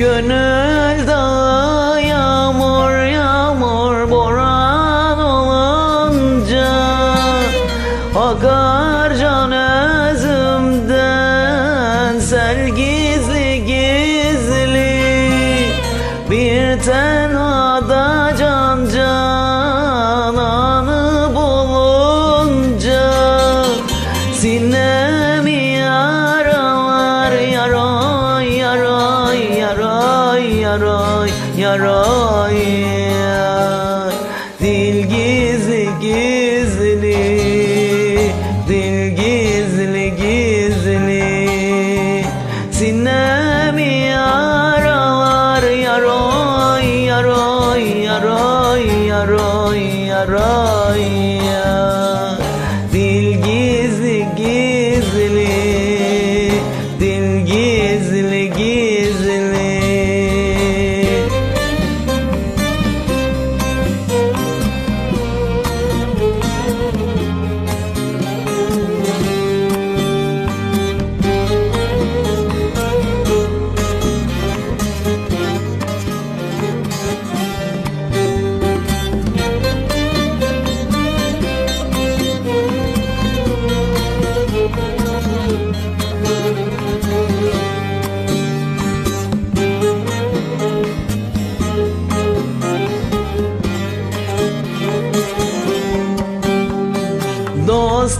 gönül Akar can özümden sel gizli gizli. Bir tenhada can cananı bulunca Sinemi yaralar yaray yaray yaray yaray yaray yaray yaray yaray yaray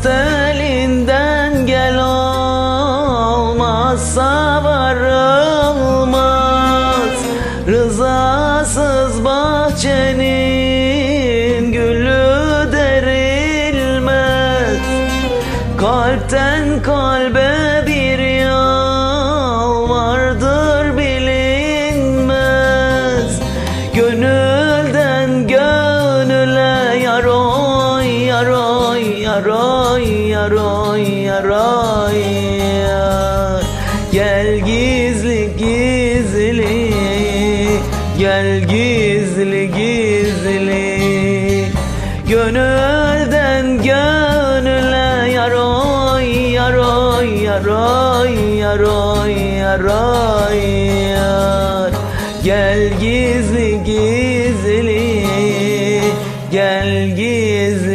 Dost elinden gel olmazsa varılmaz. Rızasız bahçenin gülü derilmez. Kalpten kalbe bir yol vardır bilinmez. Gönülden gönüle yaroy yaroy yaroy yar. Gel gizli gizli Gel gizli gizli Gönülden gönüle yaroy yaroy yaroy yaroy yaroy yar. Gel gizli gizli Gel gizli